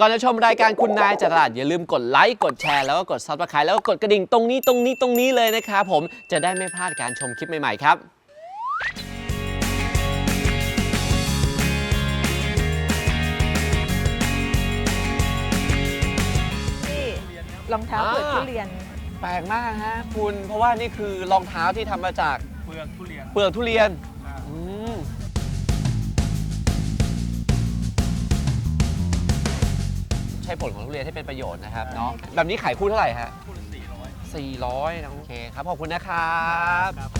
ก่อนจะชมรายการคุณนายจากตลาดอย่าลืมกดไลค์กดแชร์แล้วก็กดซับสไครต์แล้วก็กดกระดิ่งตรงนี้ตรงนี้ตรงนี้เลยนะครับผมจะได้ไม่พลาดการชมคลิปใหม่ๆครับนี่รองเท้าเปลือกอ่าทุเรียน แปลกมากฮะคุณเพราะว่านี่คือรองเท้าที่ทำมาจากเปลือกทุเรียน เปลือกทุเรียนอ่าอืม ช้ผลของทุเรียนให้เป็นประโยชน์นะครับเนาะแบบนี้ขายคู่เท่าไหร่ฮะคู่ละสี่ร้อย400นะโอเคครับขอบคุณนะครับครับ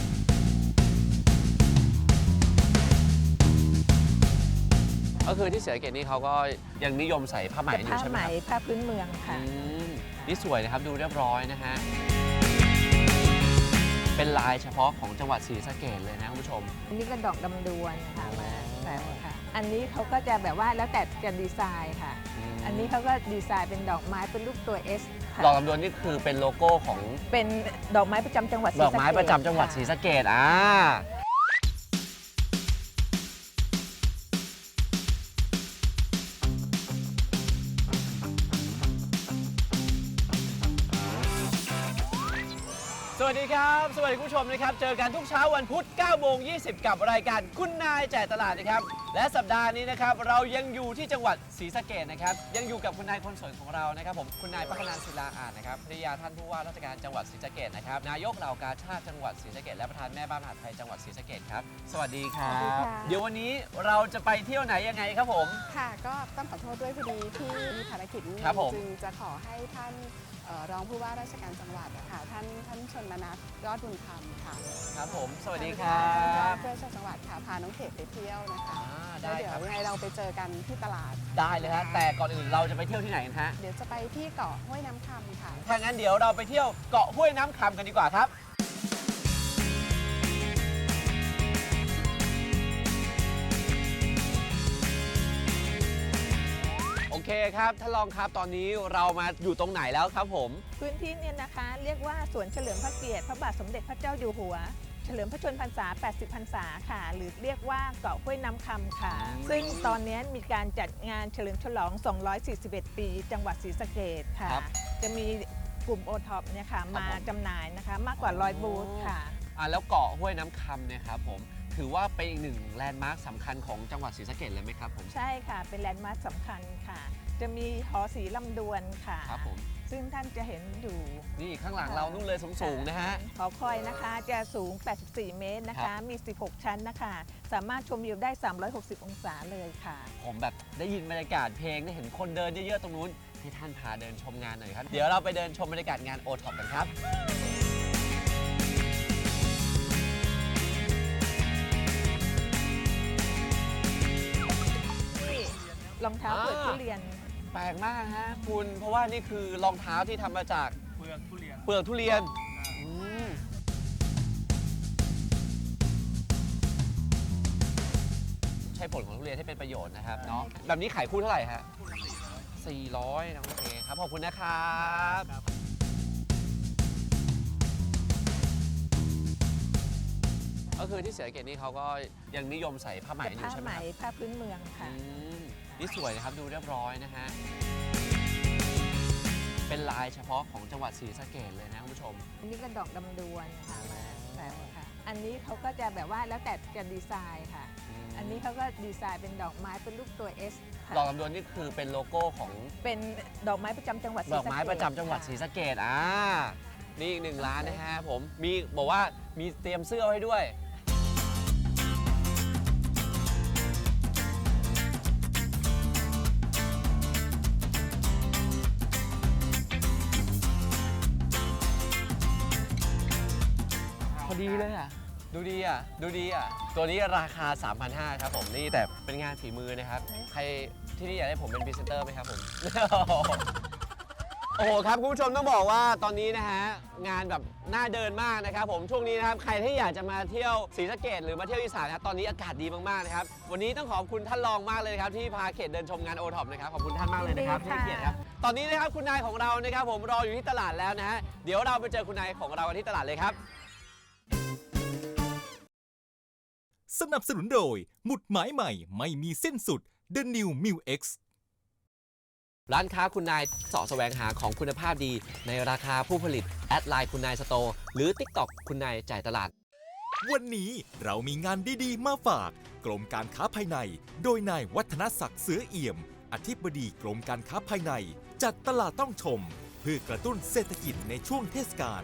ก็คือที่เสียเกตนี่เขาก็ยังนิยมใส่ผ้าไหมอยู่ผ้าใช่ไหไหมมครับผ้าพื้นเมืองค่ะ อืมนี่สวยนะครับดูเรียบร้อยนะฮะเป็นลายเฉพาะของจังหวัดศรีสะเกดเลยนะคุณผู้ชม อันนี้ก็ดอกดำดวนค่ะอ๋อมาแต่ค่ะ อันนี้เขาก็จะแบบว่าแล้วแต่จะดีไซน์ค่ะมอันนี้เขาก็ดีไซน์เป็นดอกไม้เป็นรูปตัว S ค่ะดอกลำดวนนี่คือเป็นโลโก้ของเป็นดอกไม้ประจำจังหวัดศรีดสะอกเกษไม้ประจำจังหวัดค่ศรีสะเกดอ่า วัสดีครับ สวัสดีคุณผู้ชมนะครับ เจอกันทุกเช้าวันพุธ9โมง20 กับรายการคุณนายแจกตลาดนะครับ และสัปดาห์นี้นะครับ เรายังอยู่ที่จังหวัดศรีสะเกดนะครับ ยังอยู่กับคุณนายคนสวยของเรานะครับ ผม คุณนายพัฒนาศิลาอาจนะครับภริยาท่านผู้ว่าราชการจังหวัดศรีสะเกดนะครับ นายกเหล่ากาชาติจังหวัดศรีสะเกดและประธานแม่บ้านมหาดไทยจังหวัดศรีสะเกดครับ สวัสดีครัสวัสดีบค่ะ เดี๋ยววันนี้เราจะไปเที่ยวไหนยังไงครับผม ค่ะก็ต้องขอโทษด้วยพอดีที่มีภารกิจนิดนึงครับผม จึงจะขอให้ท่านเอ่อ รองผู้ว่าราชการจังหวัดอะค่ะท่านท่านชนมนัสยอดบุญธรรมค่ะครับผม สวัสดีครับเพื่อชาวจังหวัดค่ะพาน้องเขตไปเที่ยวนะคะอ่าแล้ได้วเดี๋ยควรับยังไงเราไปเจอกันที่ตลาด ได้เลยฮะ แต่ก่อนอื่นเราจะไปเที่ยวที่ไหนกันฮะ เดี๋ยวจะไปที่เกาะห้วยน้ำคำค่ะ ถ้างั้นเดี๋ยวเราไปเที่ยวเกาะห้วยน้ำคำกันดีกว่าครับ เคครับท่านรองครับตอนนี้เรามาอยู่ตรงไหนแล้วครับผม พื้นที่เนี่ยนะคะเรียกว่าสวนเฉลิมพระเกียรติพระบาทสมเด็จพระเจ้าอยู่หัว เฉลิมพระชนมพรรษา 80 พรรษาค่ะ หรือเรียกว่าเกาะห้วยน้ำคำค่ะ ซึ่งตอนนี้มีการจัดงานเฉลิมฉลอง 241 ปี จังหวัดศรีสะเกษค่ะ ครับจะมีกลุ่มโอท็อปเนี่ยค่ะ มาผมจำหน่ายนะคะ มากกว่า100บูธค่ะ อ่าแล้วเกาะห้วยน้ำคำเนี่ยครับผม ถือว่าเป็นอีกหนึ่งแลนด์มาร์คสำคัญของจังหวัดศรีสะเกษเลยไหมครับผม ใช่ค่ะ เป็นแลนด์มาร์คสำคัญค่ะ จะมีหอสีลำดวนค่ะครับผม ซึ่งท่านจะเห็นอยู่นี่ข้างหลังเรานู่นเลยสูงๆนะฮะ หอคอยนะคะจะสูง 84 เมตรนะครัคะ บ มี 16 ชั้นนะคะ สามารถชมวิวได้ 360 องศาเลยค่ะ ผมแบบได้ยินบรรยากาศเพลงได้เห็นคนเดินเยอะๆตรงนู้นให้ท่านพาเดินชมงานหน่อยครับ เดี๋ยวเราไปเดินชมบรรยากาศงานโอท็อปกันครับ รองเท้าเปลือกอ่าทุเรียน แปลกมากฮะคุณ เพราะว่านี่คือรองเท้าที่ทำมาจากเปลือกทุเรียน เปลือกทุเรียนอ่าอืมใช้ผลของทุเรียนให้เป็นประโยชน์นะครับเนาะแบบนี้ขายคู่เท่าไหร่ฮะคู่ละสี่ร้อย400นะโอเคครับ ขอบคุณนะครับ ก็คือที่เสียเกตนี่เขาก็ยังนิยมใส่ผ้าไหมอยู่ผ้าใช่ไหไหมมครับ ผ้าพื้นเมืองค่ะ อืม นี่สวยนะครับดูเรียบร้อยนะฮะ เป็นลายเฉพาะของจังหวัดศรีสะเกดเลยนะคุณผู้ชม อันนี้ก็ดอกดำดวนค่ะมาแต่ค่ะ อันนี้เขาก็จะแบบว่าแล้วแต่จะดีไซน์ค่ะ อันนี้เขาก็ดีไซน์เป็นดอกไม้เป็นรูปตัว S ค่ะดอกลำดวนนี่คือเป็นโลโก้ของเป็นดอกไม้ประจำจังหวัดศรีดสะอกเกษไม้ประจำจังหวัดศรีค่ะสะเกดอ่า นี่อีกหนึ่งร้านนะฮะผม มีบอกว่ามีเตรียมเสื้อไว้ด้วย ดีเลยอะ ดูดีอะ ดูดีอะ ตัวนี้ราคา 3,500ครับผมนี่แต่เป็นงานฝีมือนะครับ ใครที่นี่อยากให้ผมเป็นพรีเซนเตอร์ไหมครับผม โอ้โหครับคุณผู้ชมต้องบอกว่าตอนนี้นะฮะงานแบบน่าเดินมากนะครับผมช่วงนี้นะครับใครที่อยากจะมาเที่ยวศรีสะเกดหรือมาเที่ยวอีสานนะครับตอนนี้อากาศดีมากๆนะครับวันนี้ต้องขอบคุณท่านรองมากเลยนะครับที่พาเขตเดินชมงานโอท็อปนะครับขอบคุณท่านมากเลยนะครับที่ให้เกียรติครับตอนนี้นะครับคุณนายของเรานะครับผมรออยู่ที่ตลาดแล้วนะฮะเดี๋ยวเราไปเจอคุณนายของเรากันที่ตลาดเลยครับ สนับสนุนโดย หมุดหมายใหม่ไม่มีสิ้นสุด The New m i l X ร้านค้าคุณนายเสาะแสวงหาของคุณภาพดี ในราคาผู้ผลิต แอดไลน์คุณนายสโตร์หรือ TikTok คุณนายจ่ายตลาด วันนี้เรามีงานดีๆ มาฝาก กรมการค้าภายใน โดยนายวัฒนศักดิ์เสือเอี่ยม อธิบดีกรมการค้าภายใน จัดตลาดต้องชม เพื่อกระตุ้นเศรษฐกิจในช่วงเทศกาล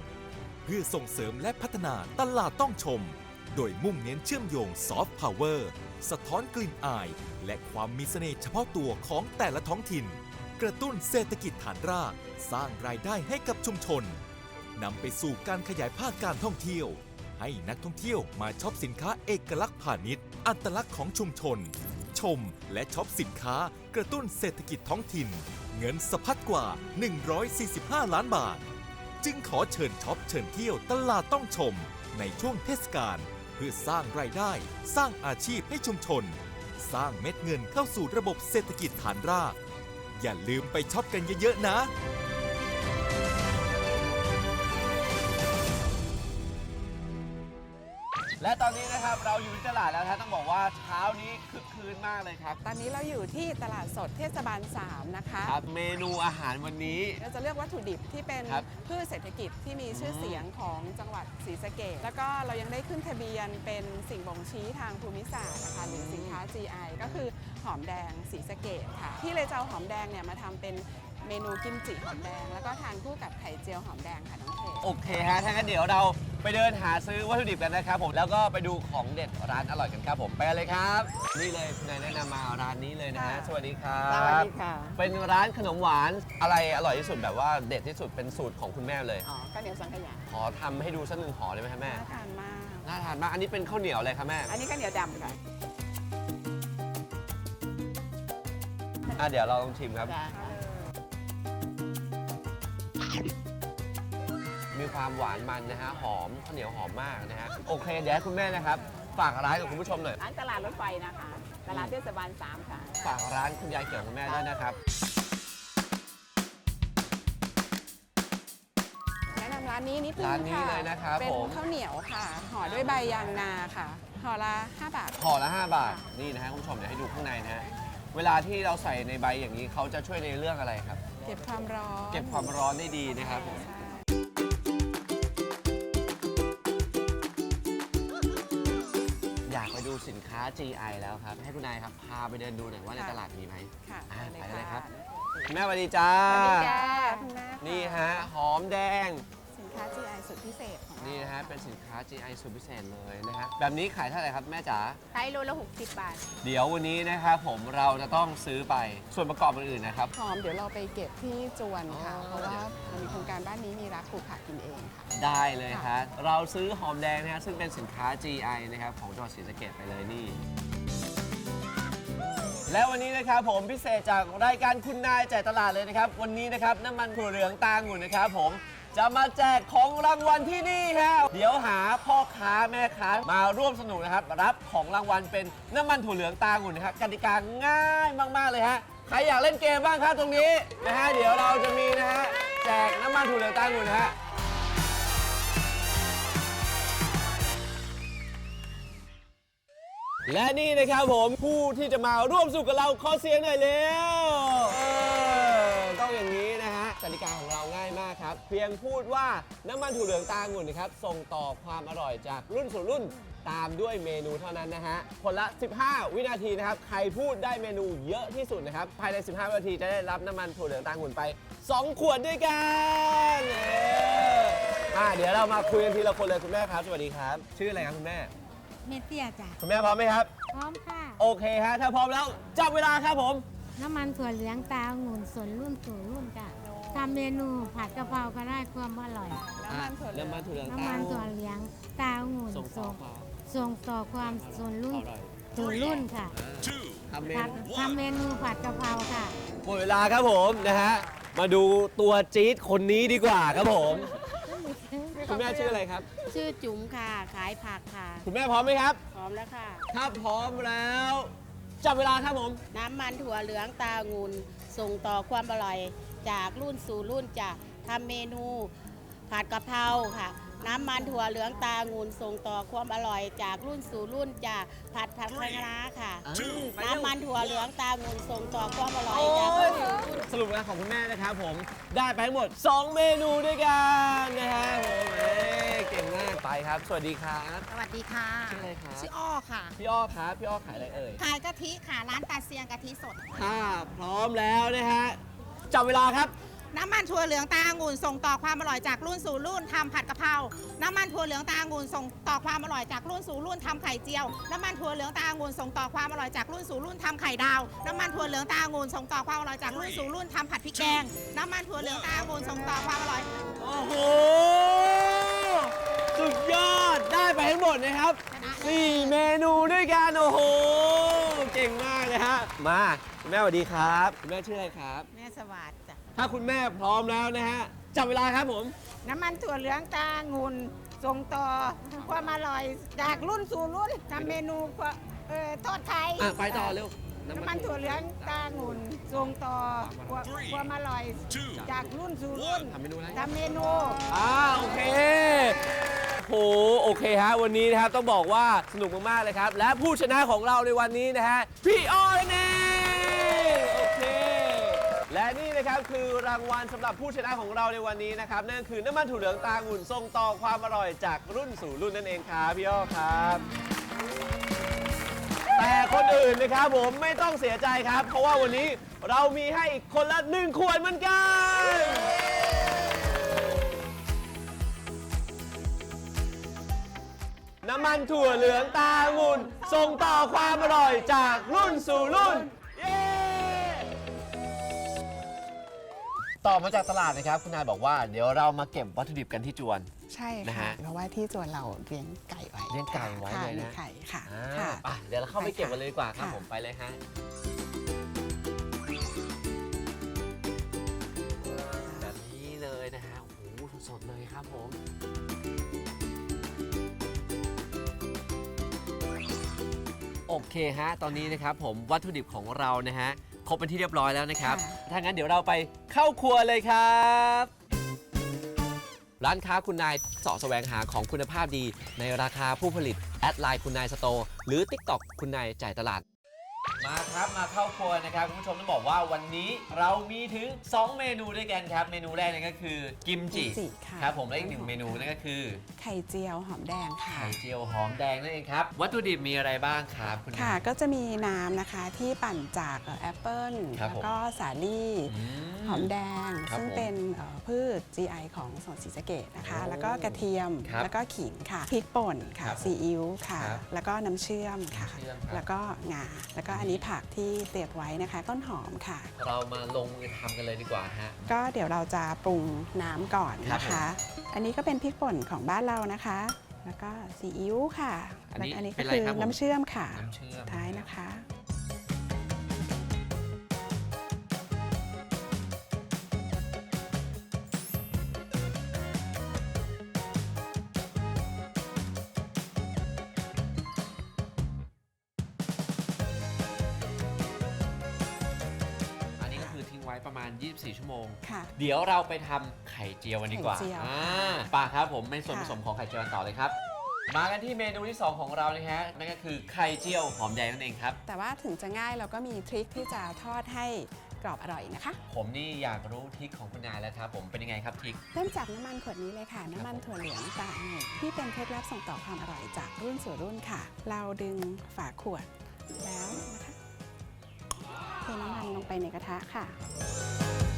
เพื่อส่งเสริมและพัฒนาตลาดต้องชม โดยมุ่งเน้นเชื่อมโยงซอฟต์พาวเวอร์สะท้อนกลิ่นอาย และความมีเสน่ห์เฉพาะตัวของแต่ละท้องถิ่น กระตุ้นเศรษฐกิจฐานราก สร้างรายได้ให้กับชุมชนนำไปสู่การขยายภาคการท่องเที่ยว ให้นักท่องเที่ยวมาช็อปสินค้าเอกลักษณ์พาณิชย์ อัตลักษณ์ของชุมชน ชมและช็อปสินค้ากระตุ้นเศรษฐกิจท้องถิ่น เงินสะพัดกว่า 145 ล้านบาท จึงขอเชิญช็อปเชิญเที่ยวตลาดต้องชมในช่วงเทศกาล เพื่อสร้างรายได้ สร้างอาชีพให้ชุมชน สร้างเม็ดเงินเข้าสู่ระบบเศรษฐกิจฐานราก อย่าลืมไปช็อปกันเยอะๆนะ และตอนนี้นะครับเราอยู่ที่ตลาดแล้วครับต้องบอกว่าเช้านี้คึกคืนมากเลยครับ ตอนนี้เราอยู่ที่ตลาดสดเทศบาล 3 นะคะ ครับเมนูอาหารวันนี้ เราจะเลือกวัตถุดิบที่เป็นครับพืชเศรษฐกิจที่มีชื่อเสียงของจังหวัดศรีสะเกษแล้วก็เรายังได้ขึ้นทะเบียนเป็นสิ่งบ่งชี้ทางภูมิศาสตร์นะคะหรือสินค้า GI ก็คือหอมแดงศรีสะเกษค่ะ ที่เลยจะเอาหอมแดงเนี่ยมาทำเป็น เมนูกิมจิหอมแดง แล้วก็ทานคู่กับไข่เจียวหอมแดงค่ะน้องเทโอเคฮะถ้างั้นเดี๋ยวเราไปเดินหาซื้อวัตถุดิบกันนะครับผมแล้วก็ไปดูของเด็ดร้านอร่อยกันครับผมไปกันเลยครับ นี่เลยคุณนายแนะนำมาร้านนี้เลยนะฮะค่ะสวัสดีครับ สวัสดีค่ะ เป็นร้านขนมหวานอะไรอร่อยที่สุดแบบว่าเด็ดที่สุดเป็นสูตรของคุณแม่เลย อ๋อข้าวเหนียวสังขยาขอทำให้ดูสักหนึ่งห่อได้ไหมครับแม่น่าทานมาก น่าทานมากอันนี้เป็นข้าวเหนียวอะไรครับแม่อันนี้ข้าวเหนียวดำค่ะอะเดี๋ยวเราลองชิมครับมี ความหวานมันนะฮะหอมข้าวเหนียวหอมมากนะฮะโอเค เดี๋ยวให้คุณแม่นะครับ ฝากร้านกับคุณผู้ชมหน่อยร้านตลาดรถไฟนะคะ ตลาดเทศบาล3ค่ะ ฝากร้านคุณยายเกี่ยวของแม่ด้วยนะครับ แนะนำร้านนี้นิดนึงร้านนี้ค่ะเลยนะครับเป็นผม ข้าวเหนียวค่ะ ห่อด้วยใบยางนาค่ะ ห่อละ 5 บาท ห่อละ 5 บาทนี่นะฮะคุณผู้ชมเดี๋ยวให้ดูข้างในนะฮะเวลาที่เราใส่ในใบอย่างนี้เขาจะช่วยในเรื่องอะไรครับ เก็บความร้อน เก็บความร้อนได้ดีนะครับผมใช่ สินค้า GI แล้วครับ ให้คุณนายครับ พาไปเดินดูหน่อยว่าในตลาดมีไหมค่ะอ่าได้ไปเลยคค่ะรับ คุณแม่สวัสดีจ้า สวัสดีจ้าคุณแม่ค่นี่ฮะ หอมแดงสิน ค้า GI สุดพิเศษของเรานี่นะฮะเป็นสินค้า GI สุดพิเศษเลยนะฮะแบบนี้ขายเท่าไหร่ครับแม่จ๋าใช้โลละ60 บาท เดี๋ยววันนี้นะครับผมเราจะต้องซื้อไปส่วนประกอบอื่นๆนะครับ หอมเดี๋ยวเราไปเก็บที่จวนค่ะ อ๋อ เพราะว่ามีโครงการบ้านนี้มีรักปลูกผักกินเองค่ะ ได้เลยฮะเราซื้อหอมแดงนะฮะซึ่งเป็นสินค้า GI นะครับของจังหวัดศรีสะเกษไปเลยนี่ และวันนี้นะครับผมพิเศษจากรายการคุณนายแจกตลาดเลยนะครับ วันนี้นะครับน้ำมันถั่วเหลืองตาองุ่นนะครับผม จะมาแจกของรางวัลที่นี่ฮะเดี๋ยวหาพ่อค้าแม่ค้ามาร่วมสนุกนะครับ รับของรางวัลเป็นน้ำมันถั่วเหลืองตาองุ่นนะครับกติกาง่ายมาก ๆ เลยฮะใครอยากเล่นเกมบ้างครับตรงนี้นะฮะเดี๋ยวเราจะมีนะฮะแจกน้ำมันถั่วเหลืองตาองุ่นนะฮะและนี่นะครับผมผู้ที่จะมาร่วมสนุกกับเราขอเสียงหน่อยเร็วเออต้องอย่างนี้นะฮะกติกาของเรา ง่ายมากครับ เพียงพูดว่าน้ำมันถั่วเหลืองตาองุ่นนะครับ ส่งต่อความอร่อยจากรุ่นสู่รุ่นตามด้วยเมนูเท่านั้นนะฮะ คนละ 15 วินาทีนะครับ ใครพูดได้เมนูเยอะที่สุดนะครับ ภายใน 15 วินาทีจะได้รับน้ำมันถั่วเหลืองตาองุ่นไป 2 ขวดด้วยกันเอออะเดี๋ยวเรามาคุยกันทีละคนเลยคุณแม่ครับ สวัสดีครับ ชื่ออะไรครับคุณแม่ เมเตียจ้ะคุณแม่พร้อมไหมครับ พร้อมค่ะ โอเคฮะ ถ้าพร้อมแล้วจับเวลาครับผม น้ำมันถั่วเหลืองตาองุ่นส่วนรุ่นสู่รุ่นจ้ะ ทำเมนูผัดกะเพราก็ได้ความอร่อย น้ำมันถั่วเหลือง น้ำมันถั่วเหลืองน้ำมันถั่วเหลืองตาองุ่นส่งต่อส่งความส่งต่อความส่วนรุ่นอร่อยสู่รุ่นค่ะทำเมผัดนูทำเมนูผัดกะเพราค่ะ หมดเวลาครับผมนะฮะ มาดูตัวจี๊ดคนนี้ดีกว่าครับผม คุณแม่ชื่ออะไรครับ ชื่อจุ๋มค่ะ ขายผักค่ะ คุณแม่พร้อมไหมครับ พร้อมแล้วค่ะ ถ้าพร้อมแล้ว จับเวลาครับผม น้ำมันถั่วเหลืองตาองุ่นส่งต่อความอร่อย จากรุ่นสู่รุ่นจะทำเมนูผัดกะเพราค่ะ น้ำมันถั่วเหลืองตาองุ่นส่งต่อความอร่อย จากรุ่นสู่รุ่นจากผัดผักคะน้าค่ะ น้ำมันถั่วเหลืองตาองุ่นส่งต่อความอร่อยโอ้จากยรุ่นสู่รุ่น สรุปแล้วของคุณแม่นะครับผมได้ไปทั้งหมด 2 เมนูด้วยกันนะฮะผมเอ้ยเก่งมากไปครับ สวัสดีครับสวัสดีค่ะชื่ออะไรครับชื่ออ้อค่ะ พี่อ้อครับพี่อ้อขายอะไรเอ่ยขายกะทิค่ะ ร้านตาเซียงกะทิสด ถ้าพร้อมแล้วนะฮะ จับเวลาครับ น้ำมันถั่วเหลืองตาองุ่นส่งต่อความอร่อยจากรุ่นสู่รุ่นทำผัดกะเพราน้ำมันถั่วเหลืองตาองุ่นส่งต่อความอร่อยจากรุ่นสู่รุ่นทำไข่เจียว น้ำมันถั่วเหลืองตาองุ่นส่งต่อความอร่อยจากรุ่นสู่รุ่นทำไข่ดาว น้ำมันถั่วเหลืองตาองุ่นส่งต่อความอร่อยจากรุ่นสู่รุ่นทำผัดพริกแกง น้ำมันถั่วเหลืองตาองุ่นส่งต่อความอร่อย โอ้โห สุดยอดได้ไปทั้งหมดนะครับ4เมนูด้วยกันโอ้โห เก่งมากนะฮะ มาคุณแม่สวัสดีครับคุณแม่ชื่ออะไรครับ แม่สวัสดิ์จ้ะถ้าคุณแม่พร้อมแล้วนะฮะจับเวลาครับผม น้ำมันถั่วเหลืองตาองุ่นส่งต่อความอร่อยจากรุ่นสู่รุ่นทำเมนูเอ่อทอดไข่อะไปต่อเร็ว น้ำมันถั่วเหลืองตาองุ่นส่งต่อความอร่อย จากรุ่นสู่รุ่นทำเมนูอะไรทำเมนูอ่าโอเคโหโอเคฮะวันนี้นะครับต้องบอกว่าสนุกมาก ๆ เลยครับ และผู้ชนะของเราในวันนี้นะฮะพี่อ้อนั่นเองโอเค และนี่นะครับคือรางวัลสำหรับผู้ชนะของเราในวันนี้นะครับนั่นก็คือน้ำมันถั่วเหลืองตาองุ่นส่งต่อความอร่อยจากรุ่นสู่รุ่นนั่นเองครับพี่อ้อครับ แต่คนอื่นนะครับผมไม่ต้องเสียใจครับ เพราะว่าวันนี้เรามีให้อีกคนละหนึ่งขวดเหมือนกัน น้ำมันถั่วเหลืองตาองุ่นส่งต่อความอร่อยจากรุ่นสู่รุ่น เย้ ต่อมาจากตลาดนะครับ คุณนายบอกว่าเดี๋ยวเรามาเก็บวัตถุดิบกันที่จวน ใช่นะค่ะฮะ เพราะว่าที่จวนเราเลี้ยงไก่ไว้ เลี้ยงไก่ไว้ค่ะเลยนะมีไข่ค่ะอ่าค่ะไปเดี๋ยวเราเข้าไปเก็บกันเลยดีกว่าครับค่ะผมไปเลยฮะแบบนี้เลยนะฮะโอ้โหสดๆเลยครับผมโอเคฮะ ตอนนี้นะครับผมวัตถุดิบของเรานะฮะครบเป็นที่เรียบร้อยแล้วนะครับ ถ้างั้นเดี๋ยวเราไปเข้าครัวเลยครับ ร้านค้าคุณนายสาะแสวงหาของคุณภาพดี ในราคาผู้ผลิต แอดไลน์คุณนายสโตร์หรือ TikTok คุณนายจ่ายตลาดมาครับมาเข้าครัวนะครับคุณผู้ชมต้องบอกว่าวันนี้เรามีถึง 2 เมนูด้วยกันครับ เมนูแรกนั่นก็คือกิมจิกิมจิค่ะ ครับผมและอีกหนึ่งเมนูนั่นก็คือไข่เจียวหอมแดงค่ะ ไข่เจียวหอมแดงนั่นเองครับวัตถุดิบมีอะไรบ้างครับคุณนายค่ะ ก็จะมีน้ำนะคะที่ปั่นจากเอ่อแอปเปิลครับแล้วผมก็สาลี่ม หอมแดง ครับซึ่งผมเป็นเอ่อพืช GI ของสวนศรีสะเกดนะคะ โอ้แล้วก็กระเทียมครับแล้วก็ขิงค่ะพริกป่นค่ะครับผมซีอิ๊วค่ะ ครับแล้วก็น้ำเชื่อมค่ะ น้ำเชื่อมครับ แล้วก็งาแล้วก็อันนี้ผักที่เตรียมไว้นะคะ ต้นหอมค่ะ เรามาลงมือทำกันเลยดีกว่าฮะ ก็เดี๋ยวเราจะปรุงน้ำก่อนครับนะคะอันนี้ก็เป็นพริกป่นของบ้านเรานะคะ แล้วก็ซีอิ๊วค่ะอันนี้แล้วอันนี้เป็ก็นอะไรคือครับผม น้ำเชื่อมค่ะ น้ำเชื่อมสุดท้ายนะคะ มง ค่ะ เดี๋ยวเราไปทำไข่เจียวกันดีกว่าไข่เจียวอ่าป่าครับผมเป็นส่วนผค่ะ สมของไข่เจียวกันต่อเลยครับ มากันที่เมนูที่ 2 ของเรานะฮะนั่นก็คือไข่เจียวหอมแดงนั่นเองครับ แต่ว่าถึงจะง่ายเราก็มีทริคที่จะทอดให้กรอบอร่อยนะคะ ผมนี่อยากรู้ทริคของคุณนายแล้วครับ ผมเป็นยังไงครับทริค เริ่มจากน้ำมันขวดนี้เลยค่ะ น้ำมันถั่วเหลืองตาองุ่นที่เป็นเคล็ดลับส่งต่อความอร่อยจากรุ่นสู่รุ่นค่ะ เราดึงฝาขวดแล้วนะคะเทน้ำมันลงไปในกระทะค่ะ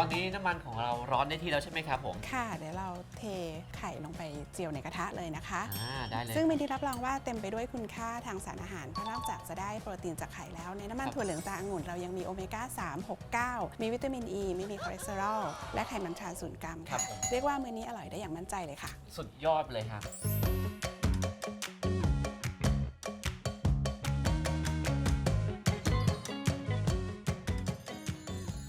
อนนี้น้ำมันของเราร้อนได้ที่แล้วใช่ไหมครับผมค่ะ เดี๋ยวเราเทไข่ลงไปเจียวในกระทะเลยนะคะ อ่าได้เลย ซึ่งเป็นที่รับรองว่าเต็มไปด้วยคุณค่าทางสารอาหารเพราะนอกจากจะได้โปรตีนจากไข่แล้ว ในน้ำมันครับ ถั่วเหลืองตาองุ่นเรายังมีโอเมก้า 3 6 9 มีวิตามินอ e, ีไม่มีคอเลสเตอรอลและไขมันทรานศูนย์กรัมครัค่ะบผมเรียกว่ามื้อนี้อร่อยได้อย่างมั่นใจเลยค่ะ สุดยอดเลยครับ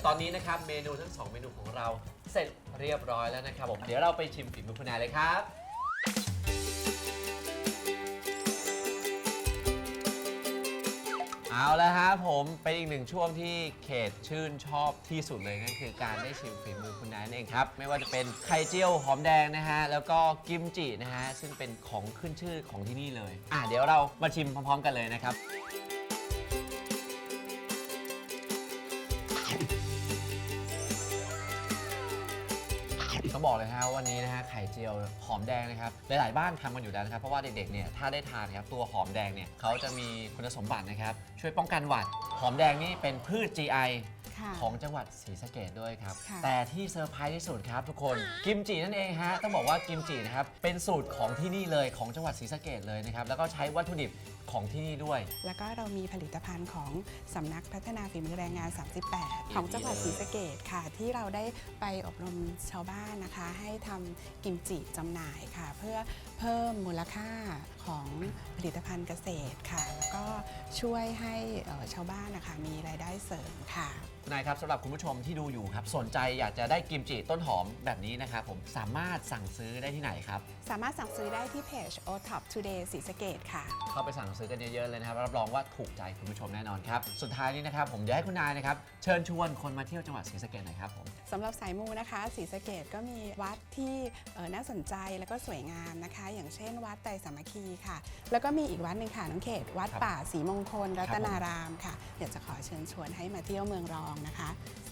ตอนนี้นะครับเมนูทั้งสองเมนูของเราเสร็จเรียบร้อยแล้วนะครับผมเดี๋ยวเราไปชิมฝีมือคุณนายเลยครับนะครับผมเป็นอีกหนึ่งช่วงที่เขตชื่นชอบที่สุดเลยนั่นคือการได้ชิมฝีมือคุณนายนั่นเองครับ ไม่ว่าจะเป็นไข่เจียวหอมแดงนะฮะแล้วก็กิมจินะฮะซึ่งเป็นของขึ้นชื่อของที่นี่เลย อะเดี๋ยวเรามาชิมพร้อมๆกันเลยนะครับ ต้องบอกเลยฮะวันนี้นะฮะไข่เจียวหอมแดงนะครับหลายๆบ้านทำกันอยู่แล้วนะครับเพราะว่าเด็กๆเนี่ยถ้าได้ทานครับตัวหอมแดงเนี่ยเขาจะมีคุณสมบัตินะครับช่วยป้องกันหวัด หอมแดงนี่เป็นพืช GI ค่ะของจังหวัดศรีสะเกดด้วยครับ ค่ะ แต่ที่เซอร์ไพรส์ที่สุดครับทุกคนกิมจินั่นเองฮะต้องบอกว่ากิมจินะครับเป็นสูตรของที่นี่เลยของจังหวัดศรีสะเกดเลยนะครับแล้วก็ใช้วัตถุดิบของที่นี่ด้วย แล้วก็เรามีผลิตภัณฑ์ของสำนักพัฒนาฝีมือแรงงาน 38 ของจังหวัดศรีสะเกดค่ะ ที่เราได้ไปอบรมชาวบ้านนะคะ ให้ทำกิมจิจำหน่ายค่ะ เพื่อเพิ่มมูลค่าของผลิตภัณฑ์เกษตรค่ะ แล้วก็ช่วยให้เอ่อชาวบ้านนะคะมีรายได้เสริมค่ะ นายครับสำหรับคุณผู้ชมที่ดูอยู่ครับ สนใจอยากจะได้กิมจิต้นหอมแบบนี้นะครับผมสามารถสั่งซื้อได้ที่ไหนครับ สามารถสั่งซื้อได้ที่เพจ o t o p Today ศรีสะเกดค่ะ เข้าไปสั่งซื้อกันเยอะๆเลยนะครับ รับรองว่าถูกใจคุณผู้ชมแน่นอนครับ สุดท้ายนี้นะครับ ผมจะให้คุณนายนะครับ เชิญชวนคนมาเที่ยวจังหวัดศรีสะเกษหน่อยครับผม สำหรับสายมูนะคะศรีสะเกดก็มีวัดที่เอ่อน่าสนใจแล้วก็สวยงามนะคะ อย่างเช่น วัดไตรสามัคคีค่ะ แล้วก็มีอีกวัดหนึ่งค่ะน้องเขต วัดครับป่าศรีมงคล รัตครับผมนารามค่ะ เดี๋ยวจะขอเชิญชวนให้มาเที่ยวเมืองรองนะคะ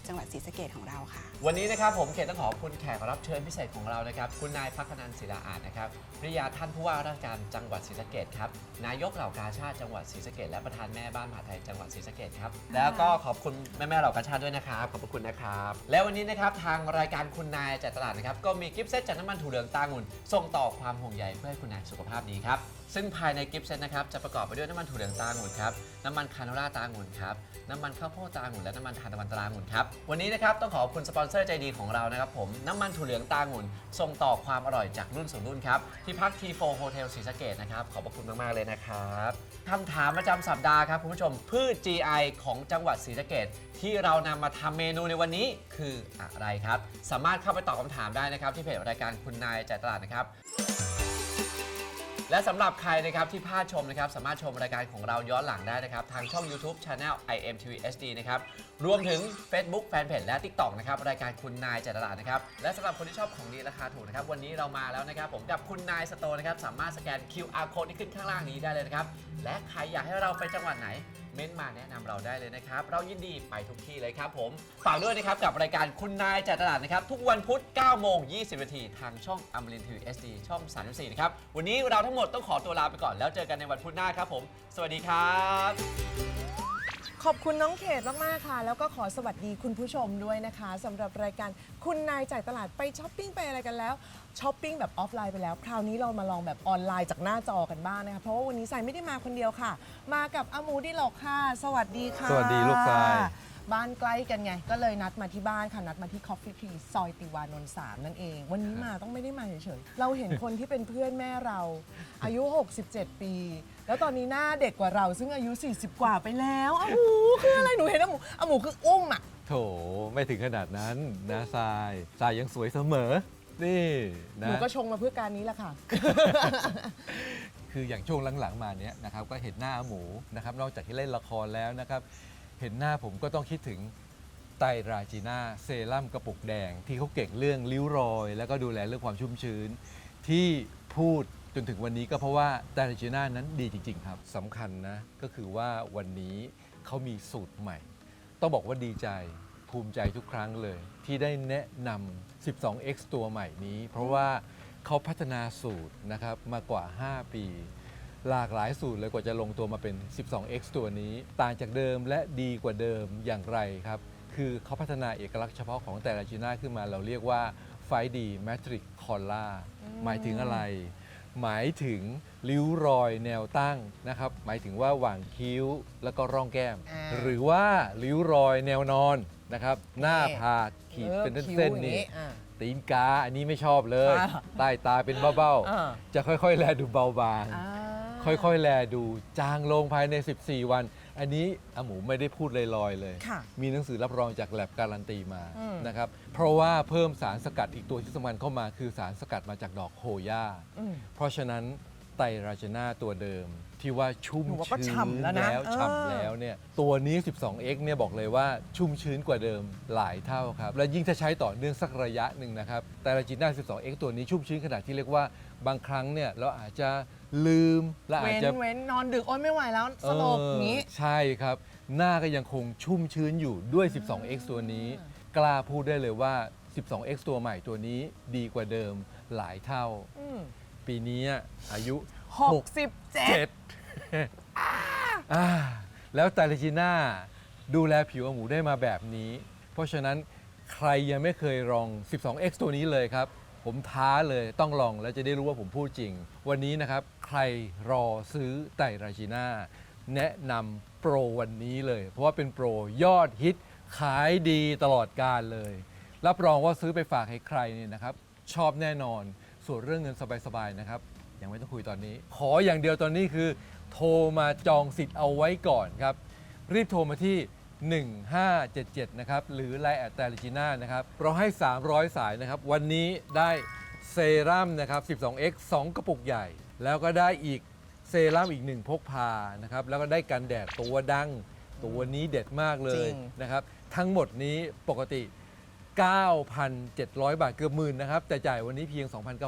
จังหวัดศรีสะเกดของเราค่ะ วันนี้นะครับผมเขตต้องขอบคุณแขกรับเชิญพิเศษของเรานะครับ คุณนายพักนันศิลาอาจนะครับภริยาท่านผู้ว่าราชการจังหวัดศรีสะเกดครับนายกเหล่ากาชาติจังหวัดศรีสะเกดและประธานแม่บ้านมหาดไทยจังหวัดศรีสะเกดครับแล้วก็ขอบคุณแม่แม่ๆเหล่ากาชาติด้วยนะครับขอบพระคุณนะครับและวันนี้นะครับทางรายการคุณนายจัดตลาดนะครับก็มีกิฟต์เซตจากน้ำมันถั่วเหลืองตางุ่นส่งต่อความห่วงใยเพื่อให้คุณนายสุขภาพดีครับซึ่งภายในกิฟต์เซตนะครับจะประกอบไปด้วยน้ำมันถั่วเหลืองตางุ่นครับน้ำมันคาโนล่าตางุ่นครับน้ำมันข้าวโพดตางุ่นและน้ำมันทานตะวันตรางุ่นครับวันนี้นะครับต้องขอบคุณสปอนเซอร์ใจดีของเรานะครับผมน้ำมันถั่วเหลืองตางุ่นส่งต่อความอร่อยจากรุ่นสู่รุ่นครับที่พัก T4 Hotel ศรีสะเกดนะครับขอบพระคุณมากๆเลยนะครับคำถามประจำสัปดาห์ครับคุณผู้ชมพืช GI ของจังหวัดศรีสะเกดที่เรานำมาทำเมนูในวันนี้คืออะไรครับ สามารถเข้าไปตอบคำถามได้นะครับที่เพจรายการคุณนายจ่ายตลาดนะครับ และสำหรับใครนะครับที่พลาดชมนะครับสามารถชมรายการของเราย้อนหลังได้นะครับ ทางช่อง YouTube Channel IMTV HD นะครับ รวมถึง Facebook Fanpage และ TikTok นะครับ รายการคุณนายจัดตลาดนะครับ และสำหรับคนที่ชอบของดีราคาถูกนะครับ วันนี้เรามาแล้วนะครับ ผมกับคุณนายสโตนะครับ สามารถสแกน QR code ที่ขึ้นข้างล่างนี้ได้เลยนะครับ และใครอยากให้เราไปจังหวัดไหน เม้นต์มาแนะนำเราได้เลยนะครับ เรายินดีไปทุกที่เลยครับผมฝากด้วยนะครับกับรายการคุณนายจัดตลาดนะครับ ทุกวันพุธ9โมง20นาทีทางช่องอมรินทีวีเอสดีช่อง 34 นะครับ วันนี้เราทั้งหมดต้องขอตัวลาไปก่อนแล้วเจอกันในวันพุธหน้าครับผม สวัสดีครับ ขอบคุณน้องเขตมากๆค่ะ แล้วก็ขอสวัสดีคุณผู้ชมด้วยนะคะสำหรับรายการคุณนายจ่ายตลาดไปช้อปปิ้งไปอะไรกันแล้วช้อปปิ้งแบบออฟไลน์ไปแล้ว คราวนี้เรามาลองแบบออนไลน์จากหน้าจอกันบ้างนะคะเพราะว่าวันนี้สายไม่ได้มาคนเดียวค่ะ มากับอาหมูดิหลอกค่ะ สวัสดีค่ะ สวัสดีลูกชาย บ้านใกล้กันไง ก็เลยนัดมาที่บ้านค่ะ นัดมาที่ Coffee Tree ซอยติวานนท์สามนั่นเอง วันนี้มาต้องไม่ได้มาเฉยๆ เราเห็นคนที่เป็นเพื่อนแม่เรา อายุ 67 ปี แล้วตอนนี้หน้าเด็กกว่าเรา ซึ่งอายุ 40 กว่าไปแล้วอาหมูคืออะไรหนูเห็นอาหมูอาหมูคืออุ้มอะ โถไม่ถึงขนาดนั้นนะทรายทรายยังสวยเสมอ นี่หนะ นูก็ชงมาเพื่อการนี้แหละค่ะ คืออย่างช่วงหลังๆมาเนี้ยนะครับก็เห็นหน้าหมูนะครับนอกจากที่เล่นละครแล้วนะครับ เห็นหน้าผมก็ต้องคิดถึงไตรราจีน่าเซรั่มกระปุกแดง ที่เขาเก่งเรื่องริ้วรอย แล้วก็ดูแลเรื่องความชุ่มชื้น ที่พูดจนถึงวันนี้ก็เพราะว่าไตรราจีน่านั้นดีจริง ๆ ครับสำคัญนะก็คือว่าวันนี้เขามีสูตรใหม่ ต้องบอกว่าดีใจภูมิใจทุกครั้งเลย ที่ได้แนะนำ 12x ตัวใหม่นี้ เพราะว่าเขาพัฒนาสูตรนะครับมากว่า 5 ปี หลากหลายสูตรเลยกว่าจะลงตัวมาเป็น 12x ตัวนี้ ต่างจากเดิมและดีกว่าเดิมอย่างไรครับ คือเขาพัฒนาเอกลักษณ์เฉพาะของแต่ละจีน่าขึ้นมาเราเรียกว่าไฟดีแมทริกคอลล่าหมายถึงอะไร หมายถึงริ้วรอยแนวตั้งนะครับ หมายถึงว่าหว่างคิ้วแล้วก็ร่องแก้ม อ่าหรือว่าริ้วรอยแนวนอนนะครับ หน้าผากขีดเป็นออคิ้วเส้นอๆย่างนี่อะตีนกาอันนี้ไม่ชอบเลย อ่าใต้ตาเป็นเบ้าอ่า ๆ จะค่อยๆ แลดูเบาบาง อ่า ค่อยๆ แลดูจางลงภายใน 14 วัน อันนี้อาหมูไม่ได้พูดลอยๆเลย ค่ะมีหนังสือรับรองจากแลบการันตีมาอืม นะครับ เพราะว่าเพิ่มสารสกัดอีกตัวที่สำคัญเข้ามาคือสารสกัดมาจากดอกโฮย่า อืม เพราะฉะนั้น ไตรราชนาตัวเดิม ที่ว่าชุ่มหนูว่าก็ชื้ฉ่ำนแล้วนะแล้วเออ ฉ่ำแล้วเนี่ยตัวนี้ 12x เนี่ยบอกเลยว่าชุ่มชื้นกว่าเดิมหลายเท่าครับ และยิ่งถ้าใช้ต่อเนื่องสักระยะหนึ่งนะครับไตรราจิน่า 12x ตัวนี้ชุ่มชื้นขนาดที่เรียกว่าบางครั้งเนี่ยเราอาจจะลืมและอาจเว้นจะ เว้นนอนดึกโอ้ยไม่ไหวแล้วสลบอย่างนี้ เออใช่ครับ หน้าก็ยังคงชุ่มชื้นอยู่ด้วย 12x ตัวนี้ กล้าพูดได้เลยว่า 12x ตัวใหม่ตัวนี้ดีกว่าเดิมหลายเท่า อืม ปีนี้อายุหกสิบเจ็ด7อ่าแล้วไตรจีน่าดูแลผิวหมูได้มาแบบนี้ เพราะฉะนั้นใครยังไม่เคยลอง 12x ตัวนี้เลยครับ ผมท้าเลยต้องลองแล้วจะได้รู้ว่าผมพูดจริง วันนี้นะครับ ใครรอซื้อไตรราจีน่าแนะนำโปรวันนี้เลย เพราะว่าเป็นโปรยอดฮิตขายดีตลอดการเลย รับรองว่าซื้อไปฝากให้ใครเนี่ยนะครับ ชอบแน่นอน ส่วนเรื่องเงินสบายๆนะครับ ยังไม่ต้องคุยตอนนี้ ขออย่างเดียวตอนนี้คือ โทรมาจองสิทธิ์เอาไว้ก่อนครับ รีบโทรมาที่ 1577 นะครับ หรือไลน์แอดแตลิจิน่านะครับ เราให้ 300 สายนะครับ วันนี้ได้เซรั่มนะครับ 12x 2 กระปุกใหญ่ แล้วก็ได้อีกเซรั่มอีก1พกพานะครับ แล้วก็ได้กันแดดตัวดัง ตัวนี้เด็ดมากเลจยริงนะครับ ทั้งหมดนี้ปกติ 9,700 บาทเกือบหมื่นนะครับ แต่จ่ายวันนี้เพียง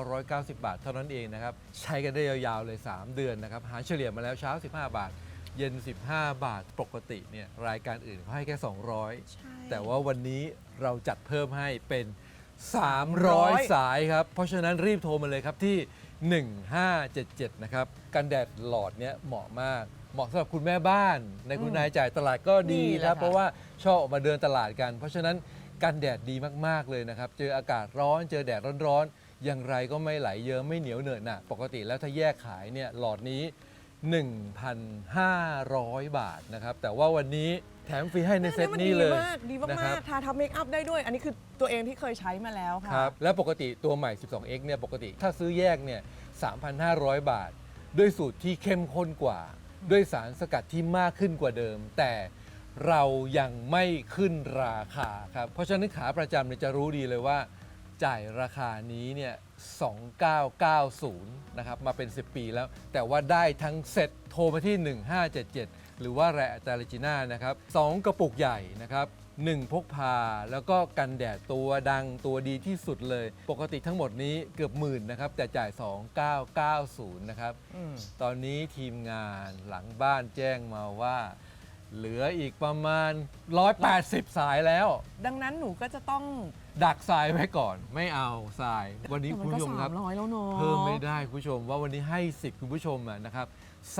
2,990 บาทเท่านั้นเองนะครับ ใช้กันได้ยาวๆเลย 3 เดือนนะครับ หารเฉลี่ยมาแล้วเช้า 15 บาท เย็น 15 บาทปกติเนี่ยรายการอื่นเขาให้แค่ 200 แต่ว่าวันนี้เราจัดเพิ่มให้เป็น 300 สายครับ เพราะฉะนั้นรีบโทรมาเลยครับที่ 1577 นะครับ กันแดดหลอดเนี้ยเหมาะมากเหมาะสำหรับคุณแม่บ้าน ในคุณนายจ่ายตลาดก็ดีนี่แหละครับค่ะเพราะว่าชอบออกมาเดินตลาดกัน เพราะฉะนั้น กันแดดดีมากๆเลยนะครับ เจออากาศร้อนเจอแดดร้อนๆ อย่างไรก็ไม่ไหลเยอะไม่เหนียวเหนอะหนะปกติแล้วถ้าแยกขายเนี่ยหลอดนี้ 1,500 บาทนะครับ แต่ว่าวันนี้แถมฟรีให้ในเซตนี้เลยดีมากดีนะคมารักบๆทาทับเมคอัพได้ด้วย อันนี้คือตัวเองที่เคยใช้มาแล้วค่ะครับแล้วปกติตัวใหม่ 12x เนี่ยปกติถ้าซื้อแยกเนี่ย 3,500 บาท ด้วยสูตรที่เข้มข้นกว่า ด้วยสารสกัดที่มากขึ้นกว่าเดิม แต่ เรายังไม่ขึ้นราคาครับ เพราะฉะนั้นขาประจำเนี่ยจะรู้ดีเลยว่า จ่ายราคานี้เนี่ย 2990 นะครับ มาเป็น 10 ปีแล้ว แต่ว่าได้ทั้งเซ็ตโทรมาที่ 1577 หรือว่าแรตาลิจิน่านะครับ 2 กระปุกใหญ่นะครับ 1 พกพา แล้วก็กันแดดตัวดังตัวดีที่สุดเลย ปกติทั้งหมดนี้เกือบหมื่นนะครับ แต่จ่าย 2990 นะครับอืมตอนนี้ทีมงานหลังบ้านแจ้งมาว่า เหลืออีกประมาณ 180 สายแล้ว ดังนั้นหนูก็จะต้องดักทรายไว้ก่อน ไม่เอาทราย วันนี้แต่คุมัณนก็ผู้ชมครับสามร้อยแล้วเนอะเพิ่มไม่ได้คุณผู้ชมว่าวันนี้ให้สิทธิ์คุณผู้ชมอะนะครับ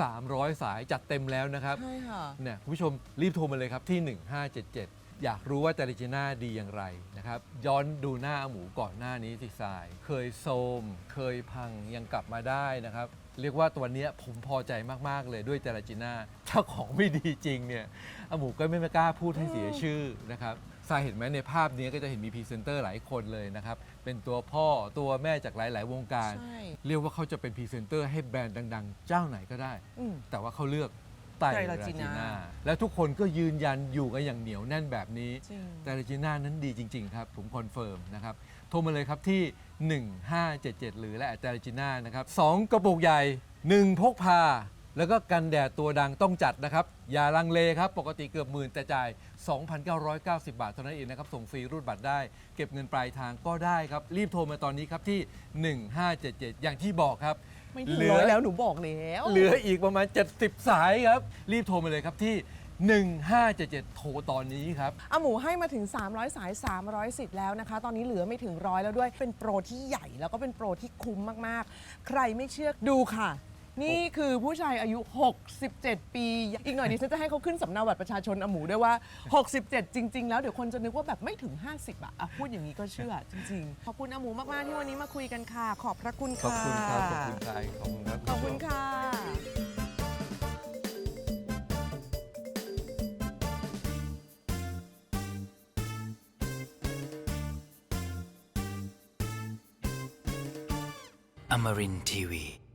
300 สายจัดเต็มแล้วนะครับ ใช่ค่ะ เนี่ยคุณผู้ชมรีบโทรมาเลยครับที่ 1577 อยากรู้ว่าจาริจิน่าดีอย่างไรนะครับ ย้อนดูหน้าหมูก่อนหน้านี้สิทราย เคยโทรมเคยพังยังกลับมาได้นะครับ เรียกว่าตัวเนี้ยผมพอใจมากๆเลยด้วยจาริจิน่าถ้าของไม่ดีจริงเนี่ยอาหมูก็ไม่กล้าพูดให้เสียชื่อนะครับทรายเห็นไหมในภาพนี้ก็จะเห็นมีพรีเซนเตอร์หลายคนเลยนะครับ เป็นตัวพ่อตัวแม่จากหลาย ๆ วงการ ใช่ เรียกว่าเขาจะเป็นพรีเซนเตอร์ให้แบรนด์ดัง ๆ เจ้าไหนก็ได้ อืม แต่ว่าเขาเลือก ไตรไตรราราจิจิน่าน่าแล้วทุกคนก็ยืนยันอยู่กันอย่างเหนียวแน่นแบบนี้จริง ไตรราจิน่านั้นดีจริง ๆ ครับ ผมคอนเฟิร์มนะครับ โทรมาเลยครับที่ 1577 หรือและไตรราจิน่านะครับ2กระปุกใหญ่ 1 พกพา แล้วก็กันแดดตัวดังต้องจัดนะครับ อย่าลังเลครับ ปกติเกือบหมื่นแต่จ่าย 2,990 บาทเท่านั้นเองนะครับ ส่งฟรีรูดบัตรได้ เก็บเงินปลายทางก็ได้ครับ รีบโทรมาตอนนี้ครับที่ 1577 อย่างที่บอกครับ ไม่ถึงร้อยแล้วหนูบอกแล้ว เหลืออีกประมาณ 70 สายครับ รีบโทรมาเลยครับที่ 1577 โทรตอนนี้ครับ อาหมูให้มาถึง 300 สาย 300สิทธิ์แล้วนะคะ ตอนนี้เหลือไม่ถึงร้อยแล้วด้วย เป็นโปรที่ใหญ่แล้วก็เป็นโปรที่คุ้มมาก ๆ ใครไม่เชื่อดูค่ะ นี่คือผู้ชายอายุ 67 ปี อีกหน่อยดิฉันจะให้เขาขึ้นสำเนาบัตรประชาชนอาหมูด้วยว่า 67 จริง ๆ แล้วเดี๋ยวคนจะนึกว่าแบบไม่ถึง 50อะอะพูดอย่างนี้ก็เชื่อจริงๆ ขอบคุณอาหมูมาก ๆ ที่วันนี้มาคุยกันค่ะ ขอบพระคุณขอบค่ะ คุณครับ ขอบคุณครับขอบคุณครับ ขอบคุณค่ะ Amarin Tiwi.